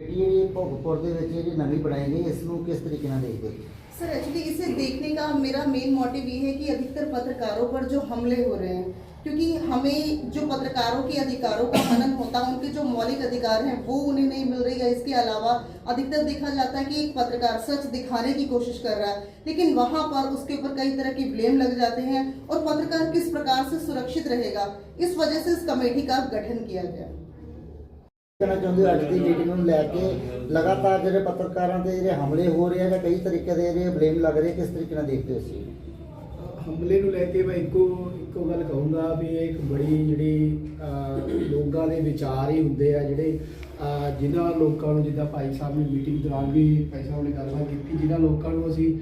ये पौधे बच्चे जो नवी किस तरीके देखते सर एक्चुअली इसे देखने का मेरा मेन मोटिव ये है कि अधिकतर पत्रकारों पर जो हमले हो रहे हैं क्योंकि हमें जो पत्रकारों के अधिकारों का हनन होता है उनके जो मौलिक अधिकार हैं वो उन्हें नहीं मिल रही है इसके अलावा अधिकतर देखा जाता है कि एक पत्रकार सच दिखाने की कोशिश कर रहा है लेकिन वहाँ पर उसके ऊपर कई तरह के ब्लेम लग जाते हैं और पत्रकार किस प्रकार से सुरक्षित रहेगा इस वजह से इस कमेटी का गठन किया गया ਕਹਿਣਾ ਚਾਹੁੰਦੇ ਹੋ ਅੱਜ ਦੀ ਮੀਟਿੰਗ ਨੂੰ ਲੈ ਕੇ? ਲਗਾਤਾਰ ਜਿਹੜੇ ਪੱਤਰਕਾਰਾਂ ਤੇ ਜਿਹੜੇ ਹਮਲੇ ਹੋ ਰਹੇ ਆ ਜਾਂ ਕਈ ਤਰੀਕੇ ਦੇ ਜਿਹੜੇ ਬਲੇਮ ਲੱਗ ਰਹੇ ਕਿਸ ਤਰੀਕੇ ਨਾਲ ਦੇਖਦੇ ਹੋ ਤੁਸੀਂ? ਹਮਲੇ ਨੂੰ ਲੈ ਕੇ ਮੈਂ ਇੱਕੋ ਇੱਕੋ ਗੱਲ ਕਹੂੰਗਾ ਵੀ ਇਹ ਇੱਕ ਬੜੀ ਜਿਹੜੀ ਲੋਕਾਂ ਦੇ ਵਿਚਾਰ ਹੀ ਹੁੰਦੇ ਆ ਜਿਹੜੇ ਅਹ, ਜਿਨ੍ਹਾਂ ਲੋਕਾਂ ਨੂੰ ਜਿੱਦਾਂ ਭਾਈ ਸਾਹਿਬ ਨੇ ਮੀਟਿੰਗ ਦੌਰਾਨ ਵੀ ਭਾਈ ਸਾਹਿਬ ਨੇ ਗੱਲਬਾਤ ਕੀਤੀ ਜਿਨ੍ਹਾਂ ਲੋਕਾਂ ਨੂੰ ਅਸੀਂ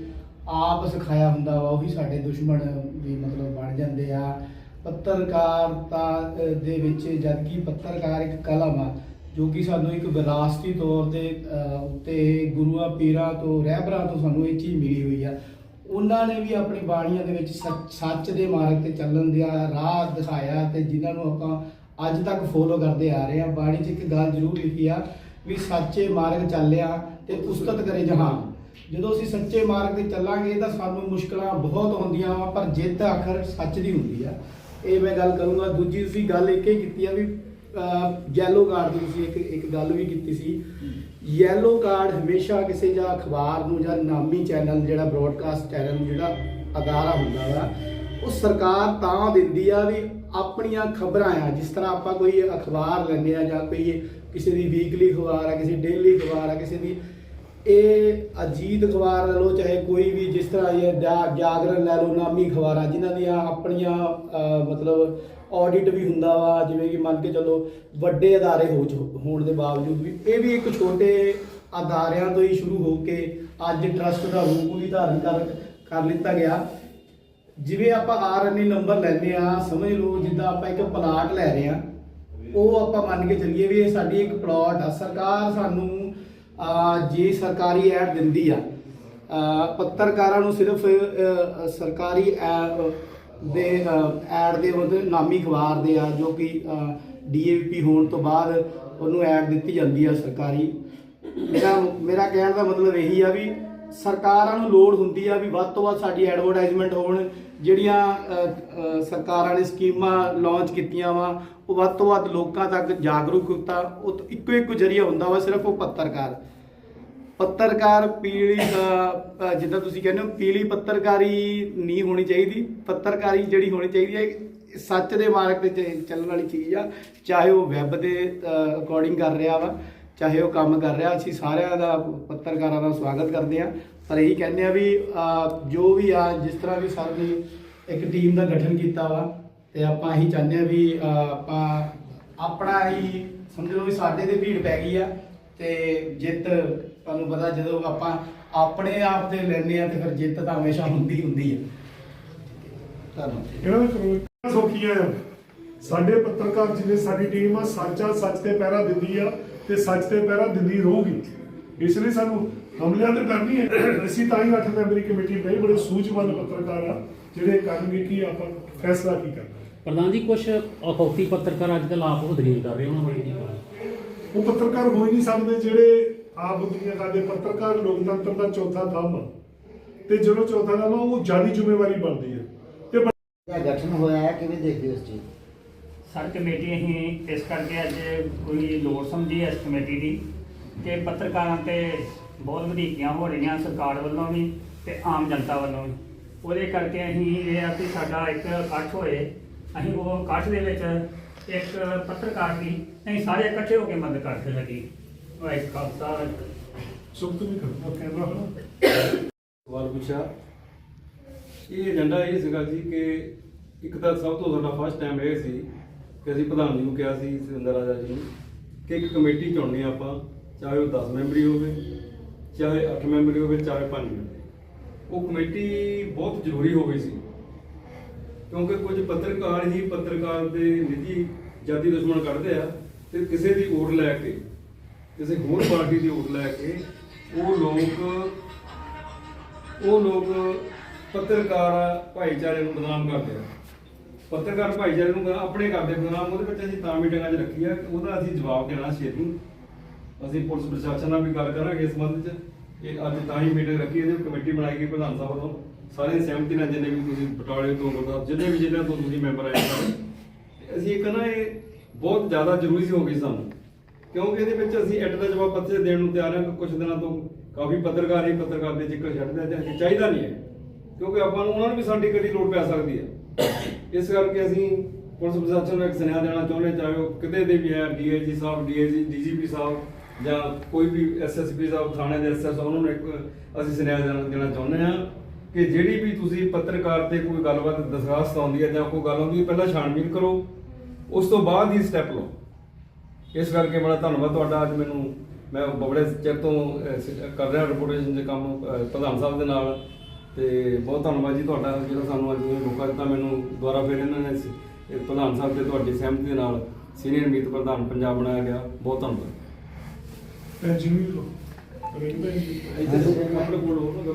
ਆਪ ਸਿਖਾਇਆ ਹੁੰਦਾ ਵਾ ਉਹੀ ਸਾਡੇ ਦੁਸ਼ਮਣ ਵੀ ਮਤਲਬ ਬਣ ਜਾਂਦੇ ਆ। ਪੱਤਰਕਾਰਤਾ ਦੇ ਵਿੱਚ ਜਦਕਿ ਪੱਤਰਕਾਰ ਇੱਕ ਕਲਮ ਆ ਜੋ ਕਿ ਸਾਨੂੰ ਇੱਕ ਵਿਰਾਸਤੀ ਤੌਰ ਤੇ ਉੱਤੇ ਗੁਰੂਆਂ ਪੀਰਾਂ ਤੋਂ, ਰਹਿਬਰਾਂ ਤੋਂ ਸਾਨੂੰ ਇਹ ਚੀਜ਼ ਮਿਲੀ ਹੋਈ ਆ। ਉਹਨਾਂ ਨੇ ਵੀ ਆਪਣੀ ਬਾਣੀਆਂ ਦੇ ਵਿੱਚ ਸੱਚ ਸੱਚ ਦੇ ਮਾਰਗ ਤੇ ਚੱਲਣ ਦਾ ਰਾਹ ਦਿਖਾਇਆ ਤੇ ਜਿਨ੍ਹਾਂ ਨੂੰ ਆਪਾਂ ਅੱਜ ਤੱਕ ਫੋਲੋ ਕਰਦੇ ਆ ਰਹੇ ਆ। ਬਾਣੀ 'ਚ ਇੱਕ ਗੱਲ ਜ਼ਰੂਰ ਲਿਖੀ ਆ ਵੀ ਸੱਚੇ ਮਾਰਗ ਚੱਲਿਆ ਤੇ ਉਸਤਤ ਕਰੇ ਜਹਾਨ। ਜਦੋਂ ਅਸੀਂ ਸੱਚੇ ਮਾਰਗ ਤੇ ਚੱਲਾਂਗੇ ਤਾਂ ਸਾਨੂੰ ਮੁਸ਼ਕਲਾਂ ਬਹੁਤ ਆਉਂਦੀਆਂ ਵਾ, ਪਰ ਜਿੱਤ ਆਖਰ ਸੱਚ ਦੀ ਹੁੰਦੀ ਆ। ਇਹ ਮੈਂ ਗੱਲ ਕਰੂੰਗਾ। ਦੂਜੀ ਤੁਸੀਂ ਗੱਲ ਇੱਕ ਹੀ ਕੀਤੀ ਆ ਵੀ ਯੈਲੋ ਕਾਰਡ ਦੀ ਤੁਸੀਂ ਇੱਕ ਇੱਕ ਗੱਲ ਵੀ ਕੀਤੀ ਸੀ। ਯੈਲੋ ਕਾਰਡ ਹਮੇਸ਼ਾ ਕਿਸੇ ਜਾਂ ਅਖਬਾਰ ਨੂੰ ਜਾਂ ਨਾਮੀ ਚੈਨਲ ਜਿਹੜਾ ਬ੍ਰੌਡਕਾਸਟ ਚੈਨਲ ਜਿਹੜਾ ਅਦਾਰਾ ਹੁੰਦਾ ਵਾ, ਉਹ ਸਰਕਾਰ ਤਾਂ ਦਿੰਦੀ ਆ ਵੀ ਆਪਣੀਆਂ ਖਬਰਾਂ ਆ, ਜਿਸ ਤਰ੍ਹਾਂ ਆਪਾਂ ਕੋਈ ਅਖਬਾਰ ਲੈਂਦੇ ਆ ਜਾਂ ਕੋਈ ਕਿਸੇ ਦੀ ਵੀਕਲੀ ਅਖਬਾਰ ਆ, ਕਿਸੇ ਡੇਲੀ ਅਖਬਾਰ ਆ, ਕਿਸੇ ਦੀ ਇਹ ਅਜੀਤ ਅਖਬਾਰ ਲੈ ਲਓ, ਚਾਹੇ ਕੋਈ ਵੀ ਜਿਸ ਤਰ੍ਹਾਂ ਇਹ ਜਾਗਰਣ ਲੈ ਲਓ, ਨਾਮੀ ਅਖਬਾਰਾਂ ਜਿਨ੍ਹਾਂ ਦੀਆਂ ਆਪਣੀਆਂ ਮਤਲਬ ਆਡਿਟ ਵੀ ਹੁੰਦਾ ਵਾ, ਜਿਵੇਂ ਕਿ ਮੰਨ ਕੇ ਚੱਲੋ ਵੱਡੇ ਅਦਾਰੇ ਹੋ ਚ- ਹੋਣ ਦੇ ਬਾਵਜੂਦ ਵੀ, ਇਹ ਵੀ ਇੱਕ ਛੋਟੇ ਅਦਾਰਿਆਂ ਤੋਂ ਹੀ ਸ਼ੁਰੂ ਹੋ ਕੇ ਅੱਜ ਟਰਸਟ ਦਾ ਰੂਪ ਵੀ ਧਾਰਨ ਕਰ ਕਰ ਲਿੱਤਾ ਗਿਆ। ਜਿਵੇਂ ਆਪਾਂ ਆਰਐਨਏ ਨੰਬਰ ਲੈਂਦੇ ਆ, ਸਮਝ ਲਓ ਜਿੱਦਾਂ ਆਪਾਂ ਇੱਕ ਪਲਾਟ ਲੈ ਰਹੇ ਆ, ਉਹ ਆਪਾਂ ਮੰਨ ਕੇ ਚੱਲੀਏ ਵੀ ਇਹ ਸਾਡੀ ਇੱਕ ਪਲਾਟ ਆ। ਸਰਕਾਰ ਸਾਨੂੰ ਜੇ ਸਰਕਾਰੀ ਐਡ ਦਿੰਦੀ ਆ ਪੱਤਰਕਾਰਾਂ ਨੂੰ ਸਿਰਫ ਸਰਕਾਰੀ ਐ- ਦੇ ਐਡ ਦੇ ਉਹਦੇ ਨਾਮੀ ਅਖਬਾਰ ਦੇ ਆ, ਜੋ ਕਿ ਡੀਏਪੀ ਹੋਣ ਤੋਂ ਬਾਅਦ ਉਹਨੂੰ ਐਡ ਦਿੱਤੀ ਜਾਂਦੀ ਆ ਸਰਕਾਰੀ। ਮੇਰਾ ਮੇਰਾ ਕਹਿਣ ਦਾ ਮਤਲਬ ਇਹੀ ਆ ਵੀ ਸਰਕਾਰਾਂ ਨੂੰ ਲੋੜ ਹੁੰਦੀ ਆ ਵੀ ਵੱਧ ਤੋਂ ਵੱਧ ਸਾਡੀ ਐਡਵਰਟਾਈਜ਼ਮੈਂਟ ਹੋਣ ਜਿਹੜੀਆਂ ਸਰਕਾਰਾਂ ਨੇ ਸਕੀਮਾਂ ਲਾਂਚ ਕੀਤੀਆਂ ਵਾ, ਉਹ ਵੱਧ ਤੋਂ ਵੱਧ ਲੋਕਾਂ ਤੱਕ ਜਾਗਰੂਕ ਕੀਤਾ। ਉਹ ਇੱਕੋ ਇੱਕੋ ਜਰੀਆ ਹੁੰਦਾ ਵਾ, ਸਿਰਫ ਉਹ ਪੱਤਰਕਾਰ। ਪੱਤਰਕਾਰ ਪੀਲੀ ਜਿੱਦਾਂ ਤੁਸੀਂ ਕਹਿੰਦੇ ਹੋ, ਪੀਲੀ ਪੱਤਰਕਾਰੀ ਨਹੀਂ ਹੋਣੀ ਚਾਹੀਦੀ। ਪੱਤਰਕਾਰੀ ਜਿਹੜੀ ਹੋਣੀ ਚਾਹੀਦੀ ਹੈ ਸੱਚ ਦੇ ਮਾਰਗ ਤੇ ਚ- ਚੱਲਣ ਵਾਲੀ ਚੀਜ਼ ਆ, ਚਾਹੇ ਉਹ ਵੈਬ ਦੇ ਅਕੋਰਡਿੰਗ ਕਰ ਰਿਹਾ ਵਾ। ਚਾਹੇ ਉਹ ਕੰਮ ਕਰ ਰਿਹਾ, ਅਸੀਂ ਸਾਰਿਆਂ ਦਾ ਪੱਤਰਕਾਰਾਂ ਦਾ ਸਵਾਗਤ ਕਰਦੇ ਆ ਪਰ ਇਹੀ ਕਹਿੰਦੇ ਆ ਵੀ ਜੋ ਵੀ ਆ, ਜਿਸ ਤਰ੍ਹਾਂ ਵੀ ਸਰ ਨੇ ਇੱਕ ਟੀਮ ਦਾ ਗਠਨ ਕੀਤਾ ਵਾ, ਤੇ ਆਪਾਂ ਇਹੀ ਚਾਹੁੰਦੇ ਆ ਵੀ ਆਪਾਂ ਆਪਣਾ ਹੀ ਸਮਝ ਲਓ ਵੀ ਸਾਡੇ ਤੇ ਭੀੜ ਪੈ ਗਈ ਆ, ਤੇ ਜਿੱਤ ਤੁਹਾਨੂੰ ਪਤਾ ਜਦੋਂ ਆਪਾਂ ਆਪਣੇ ਆਪ ਤੇ ਲੈਨੇ ਆ ਤੇ ਫਿਰ ਜਿੱਤ ਤਾਂ ਹਮੇਸ਼ਾ ਹੁੰਦੀ ਹੁੰਦੀ ਆ। ਧੰਨਵਾਦ ਇਹਨਾਂ ਦੇ ਕਰੋਨਾ ਸਾਡੇ ਪੱਤਰਕਾਰ ਜਿਵੇਂ ਸਾਡੀ ਟੀਮ ਆ, ਸੱਚਾ ਸੱਚ ਤੇ ਪਹਿਰਾ ਦਿੰਦੀ ਆ ਤੇ ਸੱਚ ਤੇ ਪਹਿਰਾ ਦਿੰਦੀ ਰਹੂਗੀ। ਇਸ ਲਈ ਸਾਨੂੰ ਹਮਲਿਆਂ ਤੇ ਡਰ ਨਹੀਂ ਹੈ। ਅਸੀਂ ਤਾਂ ਹੀ ਅੱਠ ਮੈਂਬਰੀ ਕਮੇਟੀ ਬਣਾਈ ਬੜੇ ਸੂਝਵਾਨ ਪੱਤਰਕਾਰ ਆ ਜਿਹੜੇ ਕਰਨਗੇ ਕੀ ਆਪਾਂ ਫੈਸਲਾ ਕੀ ਕਰਨਾ। ਪ੍ਰਧਾਨ ਜੀ ਕੁਝ ਅਖੌਤੀ ਪੱਤਰਕਾਰ ਅੱਜ ਕੱਲ੍ਹ ਆਪ ਉਹ ਦਲੀਲ ਕਰ ਰਹੇ ਉਹਨਾਂ ਬਾਰੇ ਕੀ? ਉਹ ਪੱਤਰਕਾਰ ਹੋ ਹੀ ਨਹੀਂ ਸਕਦੇ ਜਿਹੜੇ ਆਪ ਦੁਨੀਆ ਕਰਦੇ ਪੱਤਰਕਾਰ ਲੋਕਤੰਤਰ ਦਾ ਚੌਥਾ ਥੰਮ ਤੇ ਜਦੋਂ ਚੌਥਾ ਥੰਮ ਉਹ ਜ਼ਿਆਦਾ ਜ਼ਿੰਮੇਵਾਰੀ ਬਣਦੀ ਹੈ। ਤੇ ਗਠਨ ਹੋਇਆ ਹੈ ਕਿਵੇਂ ਦੇਖਦੇ ਹੋ ਇਸ ਚੀਜ਼? ਸਰ ਕਮੇਟੀ ਅਸੀਂ ਇਸ ਕਰਕੇ ਅੱਜ ਕੋਈ ਲੋੜ ਸਮਝੀ ਇਸ ਕਮੇਟੀ ਦੀ ਕਿ ਪੱਤਰਕਾਰਾਂ ਤੇ ਬਹੁਤ ਵਧੀਕੀਆਂ ਹੋ ਰਹੀਆਂ ਸਰਕਾਰ ਵੱਲੋਂ ਵੀ ਤੇ ਆਮ ਜਨਤਾ ਵੱਲੋਂ ਵੀ। ਉਹਦੇ ਕਰਕੇ ਅਸੀਂ ਇਹ ਆ ਕਿ ਸਾਡਾ ਇੱਕ ਇਕੱਠ ਹੋਏ। ਅਸੀਂ ਉਹ ਇਕੱਠ ਦੇ ਵਿੱਚ ਇੱਕ ਪੱਤਰਕਾਰ ਦੀ ਅਸੀਂ ਸਾਰੇ ਇਕੱਠੇ ਹੋ ਕੇ ਮਦਦ ਕਰਦੇ ਲੱਗੀ। ਉਹ ਇੱਕ ਖਾਲਸਾ ਸੁਖਤ ਵੀ ਕਰਦਾ ਕੈਮਰਾ ਹਨਾ ਸਵਾਲ ਪੁੱਛਿਆ। ਇਹ ਏਜੰਡਾ ਇਹ ਸੀਗਾ ਜੀ ਕਿ ਇੱਕ ਤਾਂ ਸਭ ਤੋਂ ਸਾਡਾ ਫਸਟ ਟਾਈਮ ਇਹ ਸੀ ਕਿ ਅਸੀਂ ਪ੍ਰਧਾਨ ਜੀ ਨੂੰ ਕਿਹਾ ਸੀ ਸੁਰਿੰਦਰ ਰਾਜਾ ਜੀ ਨੂੰ ਕਿ ਇੱਕ ਕਮੇਟੀ ਚੁਣਨੀ ਆ ਆਪਾਂ, ਚਾਹੇ ਉਹ 10 ਮੈਂਬਰੀ ਹੋਵੇ, ਚਾਹੇ 8 ਮੈਂਬਰੀ ਹੋਵੇ, ਚਾਹੇ 5 ਮੈਂਬਰੀ। ਉਹ ਕਮੇਟੀ ਬਹੁਤ ਜ਼ਰੂਰੀ ਹੋ ਗਈ ਸੀ, ਕਿਉਂਕਿ ਕੁਝ ਪੱਤਰਕਾਰ ਹੀ ਪੱਤਰਕਾਰ ਦੇ ਨਿੱਜੀ ਜਾਤੀ ਦੁਸ਼ਮਣ ਕੱਢਦੇ ਆ ਤੇ ਕਿਸੇ ਦੀ ਓਟ ਲੈ ਕੇ, ਕਿਸੇ ਹੋਰ ਪਾਰਟੀ ਦੀ ਓਟ ਲੈ ਕੇ ਉਹ ਲੋਕ ਉਹ ਲੋਕ ਪੱਤਰਕਾਰ ਭਾਈਚਾਰੇ ਨੂੰ ਬਦਨਾਮ ਕਰਦੇ ਆ। ਪੱਤਰਕਾਰ ਭਾਈਚਾਰੇ ਨੂੰ ਆਪਣੇ ਕਰਦੇ ਬਦਨਾਮ ਉਹਦੇ ਵਿੱਚ ਅਸੀਂ ਤਾਂ ਮੀਟਿੰਗਾਂ 'ਚ ਰੱਖੀ ਆ ਕਿ ਉਹਦਾ ਅਸੀਂ ਜਵਾਬ ਦੇਣਾ ਛੇਤੀ ਅਸੀਂ ਪੁਲਿਸ ਪ੍ਰਸ਼ਾਸਨ ਨਾਲ ਵੀ ਗੱਲ ਕਰਾਂਗੇ ਇਸ ਸੰਬੰਧ 'ਚ। ਇਹ ਅੱਜ ਤਾਂ ਹੀ ਮੀਟਿੰਗ ਰੱਖੀ, ਇਹਦੀ ਕਮੇਟੀ ਬਣਾਈ ਗਈ ਪ੍ਰਧਾਨ ਸਾਹਿਬ ਵੱਲੋਂ। ਸਾਰੇ ਸਹਿਮਤੀ ਨਾਲ ਜਿੰਨੇ ਵੀ ਤੁਸੀਂ ਬਟਾਲੇ ਤੋਂ ਗੁਰਦਾਸ ਜਿੰਨੇ ਵੀ ਜ਼ਿਲ੍ਹਿਆਂ ਤੋਂ ਤੁਸੀਂ ਮੈਂਬਰ ਆਏ ਸਾਰੇ। ਅਸੀਂ ਇੱਕ ਨਾ ਇਹ ਬਹੁਤ ਜ਼ਿਆਦਾ ਜ਼ਰੂਰੀ ਹੋ ਗਈ ਸਾਨੂੰ। ਕਿਉਂਕਿ ਇਹਦੇ ਵਿੱਚ ਅਸੀਂ ਐਟ ਦਾ ਜਵਾਬ ਪੱਤੇ ਦੇਣ ਨੂੰ ਤਿਆਰ ਹਾਂ ਕਿ ਕੁਝ ਦਿਨਾਂ ਤੋਂ ਕਾਫੀ ਪੱਤਰਕਾਰ ਹੀ ਪੱਤਰਕਾਰ ਦੇ ਜ਼ਿਕਰ ਛੱਡਦੇ ਆ, ਤੇ ਚਾਹੀਦਾ ਨਹੀਂ ਹੈ। ਕਿਉਂਕਿ ਆਪਾਂ ਨੂੰ ਉਹਨਾਂ ਨੂੰ ਵੀ ਸਾਡੀ ਕਦੀ ਲੋੜ ਪੈ ਸਕਦੀ ਹੈ। ਇਸ ਕਰਕੇ ਅਸੀਂ ਪੁਲਿਸ ਪ੍ਰਸ਼ਾਸਨ ਨੂੰ ਇੱਕ ਸੁਨੇਹਾ ਦੇਣਾ ਚਾਹੁੰਦੇ ਹਾਂ, ਚਾਹੇ ਉਹ ਕਿਤੇ ਦੇ ਵੀ ਹੈ ਡੀਆਈਜੀ ਸਾਹਿਬ ਡੀਆਈਜੀ ਡੀਜੀਪੀ ਸਾਹਿਬ ਜਾਂ ਕੋਈ ਵੀ ਐਸਐਸਪੀ ਸਾਹਿਬ ਥਾਣੇ ਦੇ ਐਸਐਸ ਉਹਨਾਂ ਨੂੰ ਇੱਕ ਅਸੀਂ ਸੁਨੇਹਾ ਦੇਣਾ ਦੇਣਾ ਚਾਹੁੰਦੇ ਹਾਂ ਕਿ ਜਿਹੜੀ ਵੀ ਤੁਸੀਂ ਪੱਤਰਕਾਰ ਤੇ ਕੋਈ ਗੱਲਬਾਤ ਦਰਖਾਸਤ ਆਉਂਦੀ ਹੈ ਜਾਂ ਕੋਈ ਗੱਲ ਆਉਂਦੀ ਹੈ ਪਹਿਲਾਂ ਛਾਣਬੀਨ ਕਰੋ। ਉਸ ਤੋਂ ਬਾਅਦ ਹੀ ਸਟੈਪ ਲਓ। ਇਸ ਕਰਕੇ ਬੜਾ ਧੰਨਵਾਦ ਤੁਹਾਡਾ ਅੱਜ ਮੈਨੂੰ ਮੈਂ ਬਬੜੇ ਚਿਰ ਤੋਂ ਕਰ ਰਿਹਾ ਰਿਪੋਰਟੇਸ਼ਨ ਦੇ ਕੰਮ ਪ੍ਰਧਾਨ ਸਾਹਿਬ ਦੇ ਨਾਲ। ਤੇ ਬਹੁਤ ਧੰਨਵਾਦ ਜੀ ਤੁਹਾਡਾ ਜਿਹੜਾ ਸਾਨੂੰ ਅੱਜ ਇਹ ਮੌਕਾ ਦਿੱਤਾ ਮੈਨੂੰ ਦੁਬਾਰਾ ਫਿਰ ਇਹਨਾਂ ਨੇ ਸ- ਇਹ ਪ੍ਰਧਾਨ ਸਾਹਿਬ ਤੇ ਤੁਹਾਡੀ ਸਹਿਮਤੀ ਦੇ ਨਾਲ ਸੀਨੀਅਰ ਮੀਤ ਪ੍ਰਧਾਨ ਪੰਜਾਬ ਬਣਾਇਆ ਗਿਆ। ਬਹੁਤ ਧੰਨਵਾਦ। ਭੈਣ ਜੀ ਨੂੰ ਵੀ ਲਓ। ਰਵਿੰਦਰ ਜੀ। ਇੱਥੇ ਆਪਣੇ ਕੋਲ ਹੋਰ ਨਾ